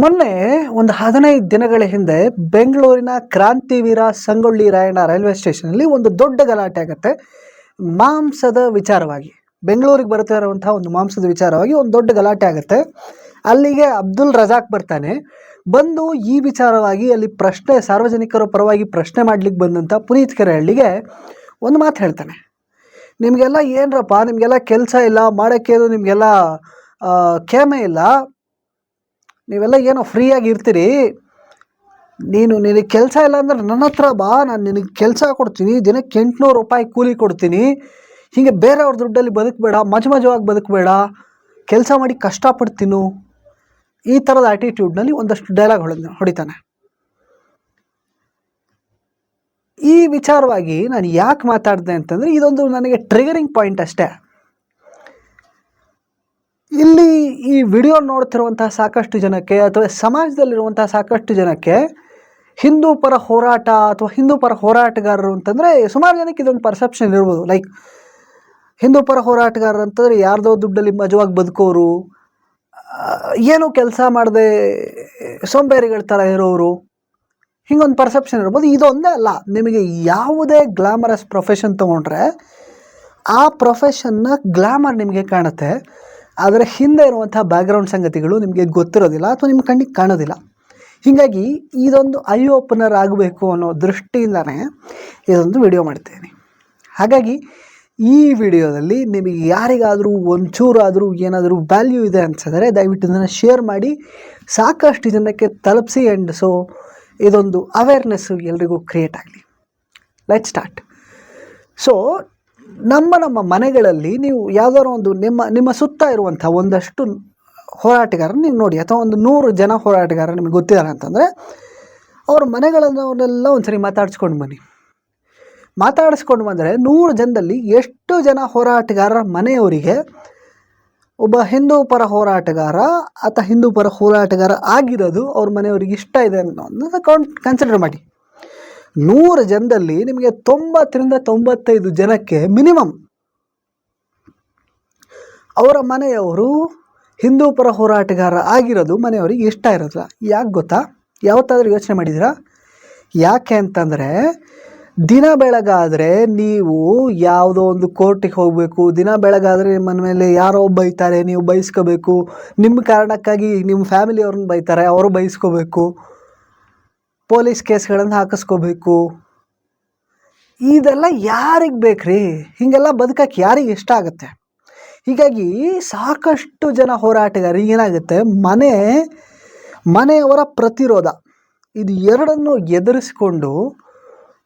ಮೊನ್ನೆ ಒಂದು ಹದಿನೈದು ದಿನಗಳ ಹಿಂದೆ ಬೆಂಗಳೂರಿನ ಕ್ರಾಂತಿವೀರ ಸಂಗೊಳ್ಳಿ ರಾಯಣ್ಣ ರೈಲ್ವೆ ಸ್ಟೇಷನಲ್ಲಿ ಒಂದು ದೊಡ್ಡ ಗಲಾಟೆ ಆಗುತ್ತೆ. ಮಾಂಸದ ವಿಚಾರವಾಗಿ. ಬೆಂಗಳೂರಿಗೆ ಬರ್ತಾ ಇರುವಂತಹ ಒಂದು ಮಾಂಸದ ವಿಚಾರವಾಗಿ ಒಂದು ದೊಡ್ಡ ಗಲಾಟೆ ಆಗುತ್ತೆ. ಅಲ್ಲಿಗೆ ಅಬ್ದುಲ್ ರಜಾಕ್ ಬರ್ತಾನೆ. ಬಂದು ಈ ವಿಚಾರವಾಗಿ ಅಲ್ಲಿ ಪ್ರಶ್ನೆ, ಸಾರ್ವಜನಿಕರ ಪರವಾಗಿ ಪ್ರಶ್ನೆ ಮಾಡ್ಲಿಕ್ಕೆ ಬಂದಂಥ ಪುನೀತ್ ಕೆರೆಹಳ್ಳಿಗೆ ಒಂದು ಮಾತು ಹೇಳ್ತಾನೆ. ನಿಮಗೆಲ್ಲ ಏನರಪ್ಪ, ನಿಮಗೆಲ್ಲ ಕೆಲಸ ಇಲ್ಲ, ಮಾಡೋಕ್ಕೆ ಅದು ನಿಮಗೆಲ್ಲ ಕೇಮೆ ಇಲ್ಲ. ನೀವೆಲ್ಲ ಏನೋ ಫ್ರೀಯಾಗಿ ಇರ್ತೀರಿ. ನೀನು ನಿನಗೆ ಕೆಲಸ ಇಲ್ಲ ಅಂದ್ರೆ ನನ್ನ ಹತ್ರ ಬಾ, ನಾನು ನಿನಗೆ ಕೆಲಸ ಕೊಡ್ತೀನಿ, ದಿನಕ್ಕೆ ಎಂಟುನೂರು ರೂಪಾಯಿ ಕೂಲಿ ಕೊಡ್ತೀನಿ. ಹೀಗೆ ಬೇರೆಯವ್ರ ದುಡ್ಡಲ್ಲಿ ಬದುಕಬೇಡ, ಮಜ ಮಜವಾಗಿ ಬದುಕಬೇಡ, ಕೆಲಸ ಮಾಡಿ ಕಷ್ಟಪಡ್ತೀನು ಈ ಥರದ ಆ್ಯಟಿಟ್ಯೂಡ್ನಲ್ಲಿ ಒಂದಷ್ಟು ಡೈಲಾಗ್ ಹೊಡೆದ ಹೊಡಿತಾನೆ. ಈ ವಿಚಾರವಾಗಿ ನಾನು ಯಾಕೆ ಮಾತಾಡಿದೆ ಅಂತಂದರೆ, ಇದೊಂದು ನನಗೆ ಟ್ರಿಗರಿಂಗ್ ಪಾಯಿಂಟ್ ಅಷ್ಟೇ. ಇಲ್ಲಿ ಈ ವಿಡಿಯೋ ನೋಡ್ತಿರುವಂತಹ ಸಾಕಷ್ಟು ಜನಕ್ಕೆ ಅಥವಾ ಸಮಾಜದಲ್ಲಿರುವಂತಹ ಸಾಕಷ್ಟು ಜನಕ್ಕೆ ಹಿಂದೂ ಪರ ಹೋರಾಟ ಅಥವಾ ಹಿಂದೂ ಪರ ಹೋರಾಟಗಾರರು ಅಂತಂದರೆ ಸುಮಾರು ಜನಕ್ಕೆ ಇದೊಂದು ಪರ್ಸೆಪ್ಷನ್ ಇರ್ಬೋದು. ಲೈಕ್ ಹಿಂದೂ ಪರ ಹೋರಾಟಗಾರರು ಅಂತಂದರೆ ಯಾರ್ದೋ ದುಡ್ಡಲ್ಲಿ ಮಜವಾಗಿ ಬದುಕೋರು ಏನು ಕೆಲಸ ಮಾಡದೆ ಸೋಂಬೇರಿಗಳ ಥರ ಇರೋರು, ಹಿಂಗೊಂದು ಪರ್ಸೆಪ್ಷನ್ ಇರ್ಬೋದು. ಇದೊಂದೇ ಅಲ್ಲ, ನಿಮಗೆ ಯಾವುದೇ ಗ್ಲಾಮರಸ್ ಪ್ರೊಫೆಷನ್ ತೊಗೊಂಡ್ರೆ ಆ ಪ್ರೊಫೆಷನ್ನ ಗ್ಲಾಮರ್ ನಿಮಗೆ ಕಾಣುತ್ತೆ. ಆದರೆ ಹಿಂದೆ ಇರುವಂಥ ಬ್ಯಾಕ್ಗ್ರೌಂಡ್ ಸಂಗತಿಗಳು ನಿಮಗೆ ಗೊತ್ತಿರೋದಿಲ್ಲ ಅಥವಾ ನಿಮ್ಮ ಕಣ್ಣಿಗೆ ಕಾಣೋದಿಲ್ಲ. ಹೀಗಾಗಿ ಇದೊಂದು ಐ ಓಪನರ್ ಆಗಬೇಕು ಅನ್ನೋ ದೃಷ್ಟಿಯಿಂದನೇ ಇದೊಂದು ವಿಡಿಯೋ ಮಾಡ್ತೇನೆ. ಹಾಗಾಗಿ ಈ ವಿಡಿಯೋದಲ್ಲಿ ನಿಮಗೆ ಯಾರಿಗಾದರೂ ಒಂಚೂರಾದರೂ ಏನಾದರೂ ವ್ಯಾಲ್ಯೂ ಇದೆ ಅನ್ಸಿದ್ರೆ ದಯವಿಟ್ಟು ಇದನ್ನು ಶೇರ್ ಮಾಡಿ, ಸಾಕಷ್ಟು ಜನಕ್ಕೆ ತಲುಪಿಸಿ ಆ್ಯಂಡ್ ಸೊ ಇದೊಂದು ಅವೇರ್ನೆಸ್ಸು ಎಲ್ರಿಗೂ ಕ್ರಿಯೇಟ್ ಆಗಲಿ. ಲೆಟ್ ಸ್ಟಾರ್ಟ್ ಸೊ ನಮ್ಮ ನಮ್ಮ ಮನೆಗಳಲ್ಲಿ ನೀವು ಯಾವುದಾದ್ರು ಒಂದು ನಿಮ್ಮ ನಿಮ್ಮ ಸುತ್ತ ಇರುವಂಥ ಒಂದಷ್ಟು ಹೋರಾಟಗಾರ ನೀವು ನೋಡಿ, ಅಥವಾ ಒಂದು ನೂರು ಜನ ಹೋರಾಟಗಾರ ನಿಮಗೆ ಗೊತ್ತಿದ್ದಾರೆ ಅಂತಂದರೆ, ಅವ್ರ ಮನೆಗಳನ್ನೆಲ್ಲ ಒಂದ್ಸರಿ ಮಾತಾಡಿಸ್ಕೊಂಡು ಬನ್ನಿ. ಮಾತಾಡಿಸ್ಕೊಂಡು ಬಂದರೆ ನೂರು ಜನದಲ್ಲಿ ಎಷ್ಟು ಜನ ಹೋರಾಟಗಾರರ ಮನೆಯವರಿಗೆ ಒಬ್ಬ ಹಿಂದೂ ಪರ ಹೋರಾಟಗಾರ ಅಥವಾ ಹಿಂದೂ ಪರ ಹೋರಾಟಗಾರ ಆಗಿರೋದು ಅವ್ರ ಮನೆಯವರಿಗೆ ಇಷ್ಟ ಇದೆ ಅನ್ನೋದನ್ನ ಕೌಂಟ್ ಕನ್ಸಿಡರ್ ಮಾಡಿ. ನೂರು ಜನದಲ್ಲಿ ನಿಮಗೆ ತೊಂಬತ್ತರಿಂದ ತೊಂಬತ್ತೈದು ಜನಕ್ಕೆ ಮಿನಿಮಮ್. ಅವರ ಮನೆಯವರು ಹಿಂದೂ ಪರ ಹೋರಾಟಗಾರ ಆಗಿರೋದು ಮನೆಯವರಿಗೆ ಇಷ್ಟ ಇರೋದಿಲ್ಲ. ಯಾಕೆ ಗೊತ್ತಾ? ಯಾವತ್ತಾದರೂ ಯೋಚನೆ ಮಾಡಿದ್ದೀರಾ? ಯಾಕೆ ಅಂತಂದರೆ ದಿನ ಬೆಳಗಾದರೆ ನೀವು ಯಾವುದೋ ಒಂದು ಕೋರ್ಟಿಗೆ ಹೋಗಬೇಕು. ದಿನ ಬೆಳಗಾದರೆ ನಿಮ್ಮ ಮೇಲೆ ಯಾರೋ ಬೈತಾರೆ ನೀವು ಬೈಸ್ಕೋಬೇಕು. ನಿಮ್ಮ ಕಾರಣಕ್ಕಾಗಿ ನಿಮ್ಮ ಫ್ಯಾಮಿಲಿಯವ್ರನ್ನ ಬೈತಾರೆ, ಅವರು ಬೈಸ್ಕೋಬೇಕು. ಪೊಲೀಸ್ ಕೇಸ್ಗಳನ್ನು ಹಾಕಿಸ್ಕೋಬೇಕು. ಇದೆಲ್ಲ ಯಾರಿಗೆ ಬೇಕ್ರಿ? ಹೀಗೆಲ್ಲ ಬದುಕಕ್ಕೆ ಯಾರಿಗೆ ಇಷ್ಟ ಆಗುತ್ತೆ? ಹೀಗಾಗಿ ಸಾಕಷ್ಟು ಜನ ಹೋರಾಟಗಾರಿಗೆ ಏನಾಗುತ್ತೆ? ಮನೆ, ಮನೆಯವರ ಪ್ರತಿರೋಧ. ಇದು ಎರಡನ್ನು ಎದುರಿಸಿಕೊಂಡು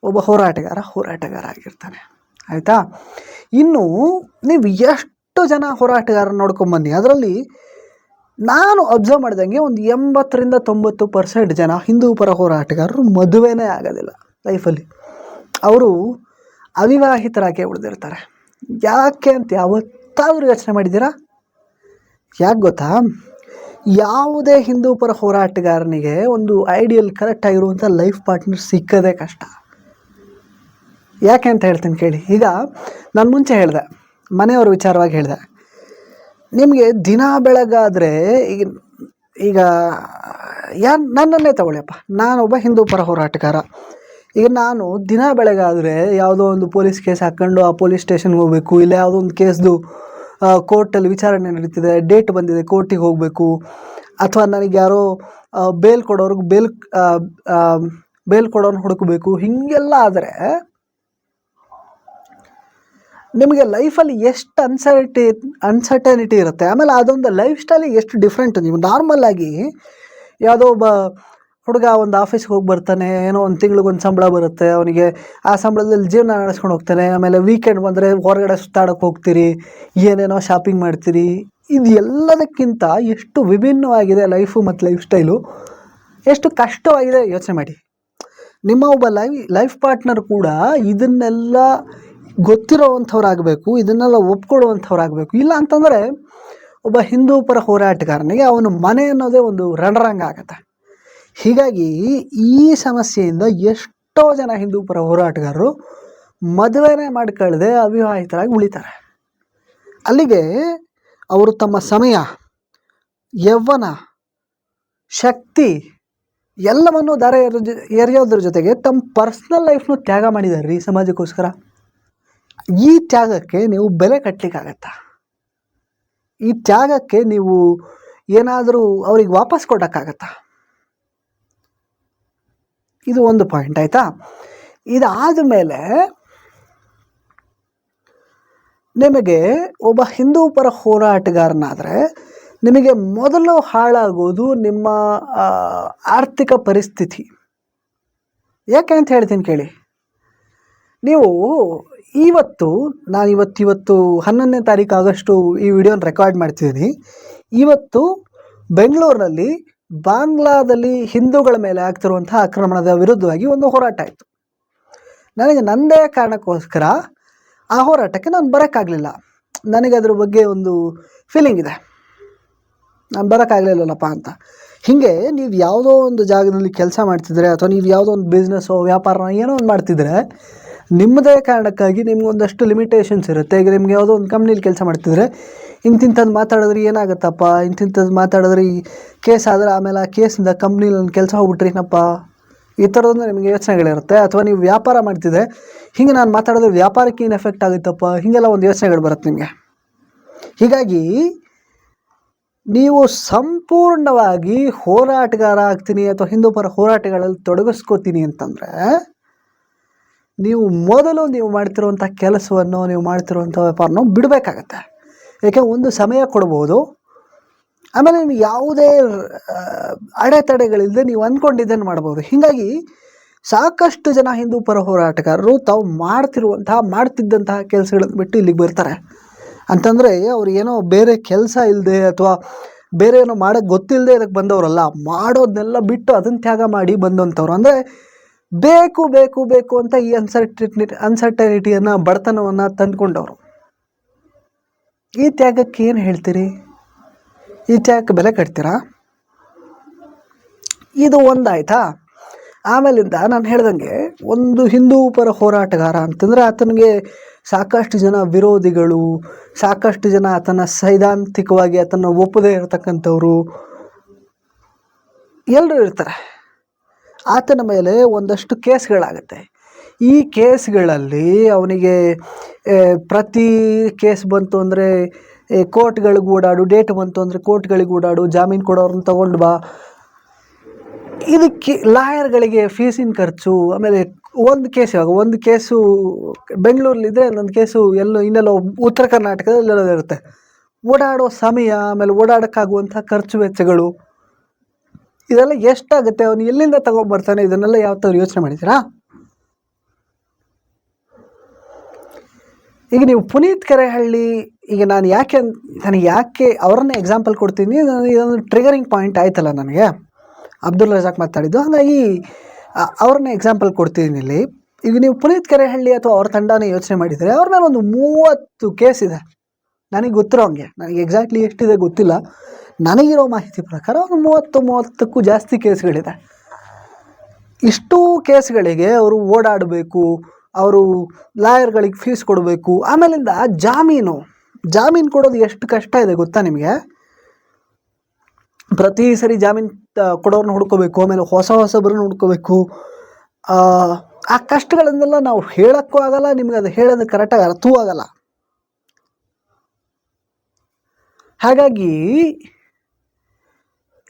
ಒಬ್ಬ ಹೋರಾಟಗಾರ ಹೋರಾಟಗಾರ ಆಗಿರ್ತಾನೆ ಆಯಿತಾ? ಇನ್ನು ನೀವು ಎಷ್ಟು ಜನ ಹೋರಾಟಗಾರ ನೋಡ್ಕೊಂಬನ್ನಿ ಅದರಲ್ಲಿ ನಾನು ಅಬ್ಸರ್ವ್ ಮಾಡಿದಂಗೆ ಒಂದು ಎಂಬತ್ತರಿಂದ ತೊಂಬತ್ತು ಪರ್ಸೆಂಟ್ ಜನ ಹಿಂದೂ ಪರ ಹೋರಾಟಗಾರರು ಮದುವೆನೇ ಆಗೋದಿಲ್ಲ ಲೈಫಲ್ಲಿ ಅವರು ಅವಿವಾಹಿತರಾಗೆ ಉಳಿದಿರ್ತಾರೆ. ಯಾಕೆ ಅಂತ ಯಾವತ್ತಾದರೂ ಯೋಚನೆ ಮಾಡಿದ್ದೀರಾ? ಯಾಕೆ ಗೊತ್ತಾ? ಯಾವುದೇ ಹಿಂದೂ ಪರ ಹೋರಾಟಗಾರನಿಗೆ ಒಂದು ಐಡಿಯಲ್ ಕರೆಕ್ಟ್ ಆಗಿರುವಂಥ ಲೈಫ್ ಪಾರ್ಟ್ನರ್ ಸಿಕ್ಕದೇ ಕಷ್ಟ. ಯಾಕೆ ಅಂತ ಹೇಳ್ತೀನಿ ಕೇಳಿ. ಈಗ ನಾನು ಮುಂಚೆ ಹೇಳಿದೆ, ಮನೆಯವ್ರ ವಿಚಾರವಾಗಿ ಹೇಳಿದೆ. ನಿಮಗೆ ದಿನ ಬೆಳಗಾದರೆ ಈಗ ಈಗ ಯಾ ನನ್ನನ್ನೇ ತಗೊಳ್ಳಿಯಪ್ಪ. ನಾನೊಬ್ಬ ಹಿಂದೂ ಪರ ಹೋರಾಟಗಾರ. ಈಗ ನಾನು ದಿನ ಬೆಳಗಾದರೆ ಯಾವುದೋ ಒಂದು ಪೊಲೀಸ್ ಕೇಸ್ ಹಾಕ್ಕೊಂಡು ಆ ಪೊಲೀಸ್ ಸ್ಟೇಷನ್ಗೆ ಹೋಗಬೇಕು, ಇಲ್ಲ ಯಾವುದೋ ಒಂದು ಕೇಸ್ದು ಕೋರ್ಟಲ್ಲಿ ವಿಚಾರಣೆ ನಡೀತಿದೆ, ಡೇಟ್ ಬಂದಿದೆ, ಕೋರ್ಟಿಗೆ ಹೋಗಬೇಕು, ಅಥವಾ ನನಗೆ ಯಾರೋ ಬೇಲ್ ಕೊಡೋರ್ಗೆ ಬೇಲ್ ಬೇಲ್ ಕೊಡೋನು ಹುಡುಕಬೇಕು, ಹೀಗೆಲ್ಲ ಆದರೆ ನಿಮಗೆ ಲೈಫಲ್ಲಿ ಎಷ್ಟು ಅನ್ಸರ್ಟಿ ಅನ್ಸರ್ಟನಿಟಿ ಇರುತ್ತೆ. ಆಮೇಲೆ ಅದೊಂದು ಲೈಫ್ ಸ್ಟೈಲ್ ಎಷ್ಟು ಡಿಫ್ರೆಂಟ್ ನೀವು ನಾರ್ಮಲ್ ಆಗಿ ಯಾವುದೋ ಒಬ್ಬ ಹುಡುಗ ಒಂದು ಆಫೀಸ್ಗೆ ಹೋಗಿ ಬರ್ತಾನೆ, ಏನೋ ಒಂದು ತಿಂಗ್ಳಿಗೆ ಒಂದು ಸಂಬಳ ಬರುತ್ತೆ, ಅವನಿಗೆ ಆ ಸಂಬಳದಲ್ಲಿ ಜೀವನ ನಡೆಸ್ಕೊಂಡು ಹೋಗ್ತಾನೆ, ಆಮೇಲೆ ವೀಕೆಂಡ್ ಬಂದರೆ ಹೊರಗಡೆ ಸುತ್ತಾಡೋಕೆ ಹೋಗ್ತೀರಿ, ಏನೇನೋ ಶಾಪಿಂಗ್ ಮಾಡ್ತೀರಿ, ಇದು ಎಲ್ಲದಕ್ಕಿಂತ ಎಷ್ಟು ವಿಭಿನ್ನವಾಗಿದೆ ಲೈಫು ಮತ್ತು ಲೈಫ್ ಸ್ಟೈಲು ಎಷ್ಟು ಕಷ್ಟವಾಗಿದೆ ಯೋಚನೆ ಮಾಡಿ. ನಿಮ್ಮ ಒಬ್ಬ ಲೈಫ್ ಲೈಫ್ ಪಾರ್ಟ್ನರ್ ಕೂಡ ಇದನ್ನೆಲ್ಲ ಗೊತ್ತಿರೋವಂಥವ್ರಾಗಬೇಕು, ಇದನ್ನೆಲ್ಲ ಒಪ್ಕೊಳ್ಳುವಂಥವ್ರಾಗಬೇಕು ಇಲ್ಲ ಅಂತಂದರೆ ಒಬ್ಬ ಹಿಂದೂ ಪರ ಹೋರಾಟಗಾರನಿಗೆ ಅವನ ಮನೆ ಅನ್ನೋದೇ ಒಂದು ರಣರಂಗ ಆಗತ್ತೆ. ಹೀಗಾಗಿ ಈ ಸಮಸ್ಯೆಯಿಂದ ಎಷ್ಟೋ ಜನ ಹಿಂದೂ ಪರ ಹೋರಾಟಗಾರರು ಮದುವೆನೇ ಮಾಡ್ಕೊಳ್ಳದೆ ಅವಿವಾಹಿತರಾಗಿ ಉಳಿತಾರೆ. ಅಲ್ಲಿಗೆ ಅವರು ತಮ್ಮ ಸಮಯ, ಯೌವನ, ಶಕ್ತಿ ಎಲ್ಲವನ್ನು ದಾರ ಎರೆಯೋದ್ರ ಜೊತೆಗೆ ತಮ್ಮ ಪರ್ಸ್ನಲ್ ಲೈಫ್ನು ತ್ಯಾಗ ಮಾಡಿದ್ದಾರೆ ರೀ ಸಮಾಜಕ್ಕೋಸ್ಕರ. ಈ ತ್ಯಾಗಕ್ಕೆ ನೀವು ಬೆಲೆ ಕಟ್ಟಲಿಕ್ಕಾಗತ್ತಾ ಈ ತ್ಯಾಗಕ್ಕೆ ನೀವು ಏನಾದರೂ ಅವ್ರಿಗೆ ವಾಪಸ್ ಕೊಡೋಕ್ಕಾಗತ್ತಾ? ಇದು ಒಂದು ಪಾಯಿಂಟ್ ಆಯಿತಾ? ಇದಾದ ಮೇಲೆ ನಿಮಗೆ ಒಬ್ಬ ಹಿಂದೂ ಪರ ಹೋರಾಟಗಾರನಾದರೆ ನಿಮಗೆ ಮೊದಲು ಹಾಳಾಗೋದು ನಿಮ್ಮ ಆರ್ಥಿಕ ಪರಿಸ್ಥಿತಿ. ಯಾಕೆ ಅಂತ ಹೇಳ್ತೀನಿ ಕೇಳಿ. ನೀವು ಇವತ್ತು, ನಾನು ಇವತ್ತು ಇವತ್ತು ಹನ್ನೊಂದನೇ ತಾರೀಕು ಆಗಸ್ಟು ಈ ವಿಡಿಯೋನ ರೆಕಾರ್ಡ್ ಮಾಡ್ತಿದ್ದೀನಿ. ಇವತ್ತು ಬೆಂಗಳೂರಿನಲ್ಲಿ ಬಾಂಗ್ಲಾದಲ್ಲಿ ಹಿಂದೂಗಳ ಮೇಲೆ ಆಗ್ತಿರುವಂತಹ ಆಕ್ರಮಣದ ವಿರುದ್ಧವಾಗಿ ಒಂದು ಹೋರಾಟ ಆಯಿತು. ನನಗೆ ನನ್ನದೇ ಕಾರಣಕ್ಕೋಸ್ಕರ ಆ ಹೋರಾಟಕ್ಕೆ ನಾನು ಬರೋಕ್ಕಾಗಲಿಲ್ಲ. ನನಗೆ ಅದ್ರ ಬಗ್ಗೆ ಒಂದು ಫೀಲಿಂಗ್ ಇದೆ. ನಾನು ಬರೋಕ್ಕಾಗಲಿಲ್ಲಲ್ಲಪ್ಪ ಅಂತ. ಹೀಗೆ ನೀವು ಯಾವುದೋ ಒಂದು ಜಾಗದಲ್ಲಿ ಕೆಲಸ ಮಾಡ್ತಿದ್ರೆ ಅಥವಾ ನೀವು ಯಾವುದೋ ಒಂದು ಬಿಸ್ನೆಸ್ಸೋ ವ್ಯಾಪಾರನೋ ಏನೋ ಒಂದು ಮಾಡ್ತಿದ್ರೆ ನಿಮ್ಮದೇ ಕಾರಣಕ್ಕಾಗಿ ನಿಮ್ಗೆ ಒಂದಷ್ಟು ಲಿಮಿಟೇಷನ್ಸ್ ಇರುತ್ತೆ. ಈಗ ನಿಮ್ಗೆ ಯಾವುದೋ ಒಂದು ಕಂಪ್ನೀಲಿ ಕೆಲಸ ಮಾಡ್ತಿದ್ರೆ, ಇಂತಿಂಥದ್ದು ಮಾತಾಡಿದ್ರೆ ಏನಾಗುತ್ತಪ್ಪ? ಇಂತಿಂಥದ್ದು ಮಾತಾಡಿದ್ರೆ ಈ ಕೇಸ್ ಆದರೆ ಆಮೇಲೆ ಆ ಕೇಸಿಂದ ಕಂಪ್ನೀಲಿ ನನ್ನ ಕೆಲಸ ಹೋಗ್ಬಿಟ್ರೇನಪ್ಪ ಈ ಥರದೊಂದು ನಿಮಗೆ ಯೋಚನೆಗಳಿರುತ್ತೆ. ಅಥವಾ ನೀವು ವ್ಯಾಪಾರ ಮಾಡ್ತಿದ್ರೆ, ಹಿಂಗೆ ನಾನು ಮಾತಾಡಿದ್ರೆ ವ್ಯಾಪಾರಕ್ಕೆ ಏನು ಎಫೆಕ್ಟ್ ಆಗುತ್ತಪ್ಪ? ಹೀಗೆಲ್ಲ ಒಂದು ಯೋಚನೆಗಳು ಬರುತ್ತೆ ನಿಮಗೆ. ಹೀಗಾಗಿ, ನೀವು ಸಂಪೂರ್ಣವಾಗಿ ಹೋರಾಟಗಾರ ಆಗ್ತೀನಿ ಅಥವಾ ಹಿಂದೂ ಪರ ಹೋರಾಟಗಳಲ್ಲಿ ತೊಡಗಿಸ್ಕೋತೀನಿ ಅಂತಂದರೆ ನೀವು ಮೊದಲು ನೀವು ಮಾಡ್ತಿರುವಂಥ ಕೆಲಸವನ್ನು ನೀವು ಮಾಡ್ತಿರುವಂಥ ವ್ಯಾಪಾರನೂ ಬಿಡಬೇಕಾಗತ್ತೆ. ಯಾಕೆ ಒಂದು ಸಮಯ ಕೊಡ್ಬೋದು. ಆಮೇಲೆ ನಿಮ್ಗೆ ಯಾವುದೇ ಅಡೆತಡೆಗಳಿಲ್ಲದೆ ನೀವು ಅಂದ್ಕೊಂಡಿದ್ದನ್ನು ಮಾಡ್ಬೋದು. ಹೀಗಾಗಿ ಸಾಕಷ್ಟು ಜನ ಹಿಂದೂ ಪರ ಹೋರಾಟಗಾರರು ತಾವು ಮಾಡ್ತಿರುವಂತಹ ಮಾಡ್ತಿದ್ದಂತಹ ಕೆಲಸಗಳನ್ನು ಬಿಟ್ಟು ಇಲ್ಲಿಗೆ ಬರ್ತಾರೆ. ಅಂತಂದರೆ ಅವ್ರು ಏನೋ ಬೇರೆ ಕೆಲಸ ಇಲ್ಲದೆ ಅಥವಾ ಬೇರೆ ಏನೋ ಮಾಡೋಕ್ಕೆ ಗೊತ್ತಿಲ್ಲದೆ ಇದಕ್ಕೆ ಬಂದವರಲ್ಲ ಮಾಡೋದನ್ನೆಲ್ಲ ಬಿಟ್ಟು ಅದನ್ನು ತ್ಯಾಗ ಮಾಡಿ ಬಂದಂಥವ್ರು. ಅಂದರೆ ಬೇಕು ಬೇಕು ಬೇಕು ಅಂತ ಈ ಅನ್ಸರ್ಟಿ ಅನ್ಸರ್ಟನಿಟಿಯನ್ನು ಬಡತನವನ್ನು ತಂದ್ಕೊಂಡವರು. ಈ ತ್ಯಾಗಕ್ಕೆ ಏನು ಹೇಳ್ತೀರಿ? ಈ ತ್ಯಾಗಕ್ಕೆ ಬೆಲೆ ಕಟ್ತೀರಾ? ಇದು ಒಂದಾಯ್ತಾ? ಆಮೇಲಿಂದ ನಾನು ಹೇಳ್ದಂಗೆ, ಒಂದು ಹಿಂದೂ ಪರ ಹೋರಾಟಗಾರ ಅಂತಂದರೆ ಆತನಿಗೆ ಸಾಕಷ್ಟು ಜನ ವಿರೋಧಿಗಳು, ಸಾಕಷ್ಟು ಜನ ಆತನ ಸೈದ್ಧಾಂತಿಕವಾಗಿ ಆತನ ಒಪ್ಪದೇ ಇರತಕ್ಕಂಥವ್ರು ಎಲ್ಲರೂ ಇರ್ತಾರೆ. ಆತನ ಮೇಲೆ ಒಂದಷ್ಟು ಕೇಸ್ಗಳಾಗುತ್ತೆ. ಈ ಕೇಸ್ಗಳಲ್ಲಿ ಅವನಿಗೆ ಪ್ರತಿ ಕೇಸ್ ಬಂತು ಅಂದರೆ ಕೋರ್ಟ್ಗಳಿಗೆ ಓಡಾಡು, ಡೇಟ್ ಬಂತು ಅಂದರೆ ಕೋರ್ಟ್ಗಳಿಗೆ ಓಡಾಡು, ಜಾಮೀನು ಕೊಡೋರನ್ನ ತೊಗೊಂಡು ಬಾ. ಇದಕ್ಕೆ ಲಾಯರ್ಗಳಿಗೆ ಫೀಸಿನ ಖರ್ಚು, ಆಮೇಲೆ ಒಂದು ಕೇಸ್ ಇವಾಗ ಒಂದು ಕೇಸು ಬೆಂಗಳೂರಲ್ಲಿದ್ದರೆ ಇನ್ನೊಂದು ಕೇಸು ಎಲ್ಲೋ ಇನ್ನೆಲ್ಲೋ ಉತ್ತರ ಕರ್ನಾಟಕದಲ್ಲಿ ಇರುತ್ತೆ. ಓಡಾಡೋ ಸಮಯ, ಆಮೇಲೆ ಓಡಾಡೋಕ್ಕಾಗುವಂಥ ಖರ್ಚು ವೆಚ್ಚಗಳು. ಇದೆಲ್ಲ ಎಷ್ಟಾಗುತ್ತೆ? ಅವನು ಎಲ್ಲಿಂದ ತಗೊಂಡ್ಬರ್ತಾನೆ ಇದನ್ನೆಲ್ಲ ಯಾವ ಥರ ಯೋಚನೆ ಮಾಡಿದ್ದೀರಾ? ಈಗ ನೀವು ಪುನೀತ್ ಕೆರೆಹಳ್ಳಿ, ಈಗ ನಾನು ಯಾಕೆ ನನಗೆ ಯಾಕೆ ಅವರನ್ನೇ ಎಕ್ಸಾಂಪಲ್ ಕೊಡ್ತೀನಿ? ಇದೊಂದು ಟ್ರಿಗರಿಂಗ್ ಪಾಯಿಂಟ್ ಆಯ್ತಲ್ಲ ನನಗೆ. ಅಬ್ದುಲ್ ರಜಾಕ್ ಮಾತಾಡಿದ್ದು. ಹಾಗಾಗಿ ಅವ್ರನ್ನ ಎಕ್ಸಾಂಪಲ್ ಕೊಡ್ತೀನಿ ಇಲ್ಲಿ. ಈಗ ನೀವು ಪುನೀತ್ ಕೆರೆಹಳ್ಳಿ ಅಥವಾ ಅವ್ರ ತಂಡನೇ ಯೋಚನೆ ಮಾಡಿದರೆ, ಅವ್ರ ಮೇಲೆ ಒಂದು ಮೂವತ್ತು ಕೇಸ್ ಇದೆ. ನನಗೆ ಗೊತ್ತಿರೋ ಹಂಗೆ. ನನಗೆ ಎಕ್ಸಾಕ್ಟ್ಲಿ ಎಷ್ಟಿದೆ ಗೊತ್ತಿಲ್ಲ. ನನಗಿರೋ ಮಾಹಿತಿ ಪ್ರಕಾರ ಒಂದು ಮೂವತ್ತು ಮೂವತ್ತಕ್ಕೂ ಜಾಸ್ತಿ ಕೇಸ್ಗಳಿದೆ. ಇಷ್ಟು ಕೇಸ್ಗಳಿಗೆ ಅವರು ಓಡಾಡಬೇಕು, ಅವರು ಲಾಯರ್ಗಳಿಗೆ ಫೀಸ್ ಕೊಡಬೇಕು, ಆಮೇಲಿಂದ ಜಾಮೀನು. ಜಾಮೀನು ಕೊಡೋದು ಎಷ್ಟು ಕಷ್ಟ ಇದೆ ಗೊತ್ತಾ ನಿಮಗೆ? ಪ್ರತಿ ಸರಿ ಜಾಮೀನು ಕೊಡೋರನ್ನ ಹುಡ್ಕೋಬೇಕು, ಆಮೇಲೆ ಹೊಸ ಹೊಸಬ್ರನ್ನ ಹುಡ್ಕೋಬೇಕು. ಆ ಕಷ್ಟಗಳನ್ನೆಲ್ಲ ನಾವು ಹೇಳೋಕ್ಕೂ ಆಗಲ್ಲ, ನಿಮ್ಗೆ ಅದು ಹೇಳೋದು ಕರೆಕ್ಟಾಗಿ ಅರ್ಥವೂ ಆಗಲ್ಲ. ಹಾಗಾಗಿ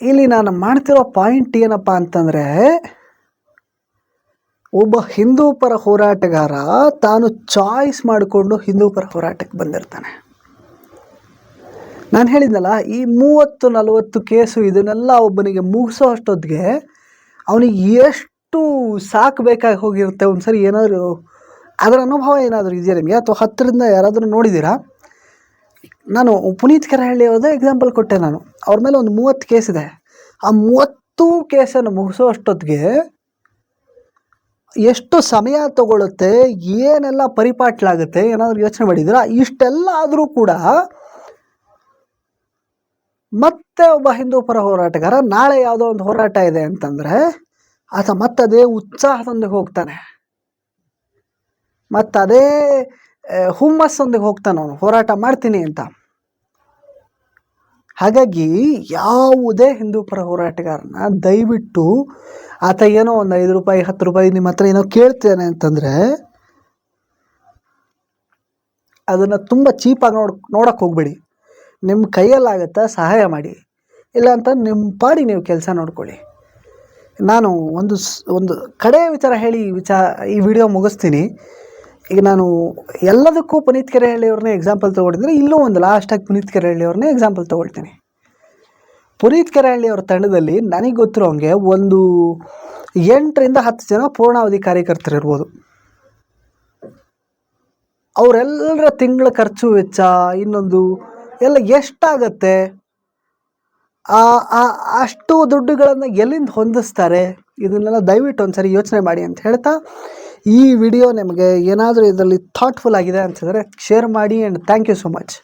ಇಲ್ಲಿ ನಾನು ಮಾಡ್ತಿರೋ ಪಾಯಿಂಟ್ ಏನಪ್ಪ ಅಂತಂದರೆ, ಒಬ್ಬ ಹಿಂದೂ ಪರ ಹೋರಾಟಗಾರ ತಾನು ಚಾಯ್ಸ್ ಮಾಡಿಕೊಂಡು ಹಿಂದೂ ಪರ ಹೋರಾಟಕ್ಕೆ ಬಂದಿರ್ತಾನೆ. ನಾನು ಹೇಳಿದ್ನಲ್ಲ, ಈ ಮೂವತ್ತು ನಲವತ್ತು ಕೇಸು ಇದನ್ನೆಲ್ಲ ಒಬ್ಬನಿಗೆ ಮುಗಿಸೋ ಅಷ್ಟೊತ್ತಿಗೆ ಅವನಿಗೆ ಎಷ್ಟು ಸಾಕಬೇಕಾಗಿ ಹೋಗಿರುತ್ತೆ ಒಂದು ಸರಿ ಏನಾದರೂ, ಅದರ ಅನುಭವ ಏನಾದರೂ ಇದೆಯಾ ನಿಮಗೆ? ಅಥವಾ ಹತ್ತಿರದಿಂದ ಯಾರಾದರೂ ನೋಡಿದ್ದೀರಾ? ನಾನು ಪುನೀತ್ ಕೆರಹಳ್ಳಿ ಅವ್ರದ್ದು ಎಕ್ಸಾಂಪಲ್ ಕೊಟ್ಟೆ ನಾನು. ಅವ್ರ ಮೇಲೆ ಒಂದು ಮೂವತ್ತು ಕೇಸ್ ಇದೆ. ಆ ಮೂವತ್ತು ಕೇಸನ್ನು ಮುಗಿಸೋ ಅಷ್ಟೊತ್ತಿಗೆ ಎಷ್ಟು ಸಮಯ ತಗೊಳುತ್ತೆ, ಏನೆಲ್ಲ ಪರಿಪಾಟ್ಲಾಗುತ್ತೆ, ಏನಾದರೂ ಯೋಚನೆ ಮಾಡಿದ್ದೀರಾ? ಇಷ್ಟೆಲ್ಲ ಆದರೂ ಕೂಡ ಮತ್ತೆ ಒಬ್ಬ ಹಿಂದೂ ಪರ ಹೋರಾಟಗಾರ ನಾಳೆ ಯಾವುದೋ ಒಂದು ಹೋರಾಟ ಇದೆ ಅಂತಂದರೆ ಆತ ಮತ್ತದೇ ಉತ್ಸಾಹದೊಂದಿಗೆ ಹೋಗ್ತಾನೆ. ಮತ್ತದೇ ಹುಮ್ಮಸ್ಸೊಂದಿಗೆ ಹೋಗ್ತಾನೆ ಅವನು. ಹೋರಾಟ ಮಾಡ್ತೀನಿ ಅಂತ. ಹಾಗಾಗಿ ಯಾವುದೇ ಹಿಂದೂ ಪರ ಹೋರಾಟಗಾರನ ದಯವಿಟ್ಟು ಆತ ಏನೋ ಒಂದು ಐದು ರೂಪಾಯಿ, ಹತ್ತು ರೂಪಾಯಿ ನಿಮ್ಮ ಹತ್ರ ಏನೋ ಕೇಳ್ತೇನೆ ಅಂತಂದರೆ ಅದನ್ನು ತುಂಬ ಚೀಪಾಗಿ ನೋಡ್ ನೋಡೋಕ್ಕೆ ಹೋಗಬೇಡಿ. ನಿಮ್ಮ ಕೈಯಲ್ಲಾಗತ್ತಾ ಸಹಾಯ ಮಾಡಿ. ಇಲ್ಲ ಅಂತ ನಿಮ್ಮ ಪಾಡಿ ನೀವು ಕೆಲಸ ನೋಡ್ಕೊಳ್ಳಿ. ನಾನು ಒಂದು ಒಂದು ಕಡೆಯ ವಿಚಾರ ಹೇಳಿ ವಿಚಾರ ಈ ವಿಡಿಯೋ ಮುಗಿಸ್ತೀನಿ. ಈಗ ನಾನು ಎಲ್ಲದಕ್ಕೂ ಪುನೀತ್ ಕೆರೆಹಳ್ಳಿಯವ್ರನ್ನೇ ಎಕ್ಸಾಂಪಲ್ ತೊಗೊಂಡಿದ್ರೆ ಇಲ್ಲೂ ಒಂದು ಲಾಸ್ಟಾಗಿ ಪುನೀತ್ ಕೆರೆಹಳ್ಳಿಯವ್ರನ್ನೇ ಎಕ್ಸಾಂಪಲ್ ತೊಗೊಳ್ತೀನಿ. ಪುನೀತ್ ಕೆರೆಹಳ್ಳಿಯವ್ರ ತಂಡದಲ್ಲಿ ನನಗೆ ಗೊತ್ತಿರೋ ಹಂಗೆ ಒಂದು ಎಂಟರಿಂದ ಹತ್ತು ಜನ ಪೂರ್ಣಾವಧಿ ಕಾರ್ಯಕರ್ತರಿರ್ಬೋದು ಅವರೆಲ್ಲರ ತಿಂಗಳ ಖರ್ಚು ವೆಚ್ಚ, ಇನ್ನೊಂದು ಎಲ್ಲ ಎಷ್ಟಾಗತ್ತೆ? ಅಷ್ಟು ದುಡ್ಡುಗಳನ್ನು ಎಲ್ಲಿಂದ ಹೊಂದಿಸ್ತಾರೆ? ಇದನ್ನೆಲ್ಲ ದಯವಿಟ್ಟು ಒಂದು ಸರಿ ಯೋಚನೆ ಮಾಡಿ ಅಂತ ಹೇಳ್ತಾ ಈ ವಿಡಿಯೋ ನಿಮಗೆ ಏನಾದರೂ ಇದರಲ್ಲಿ ಥಾಟ್ಫುಲ್ ಆಗಿದೆ ಅಂತಂದರೆ ಶೇರ್ ಮಾಡಿ and thank you so much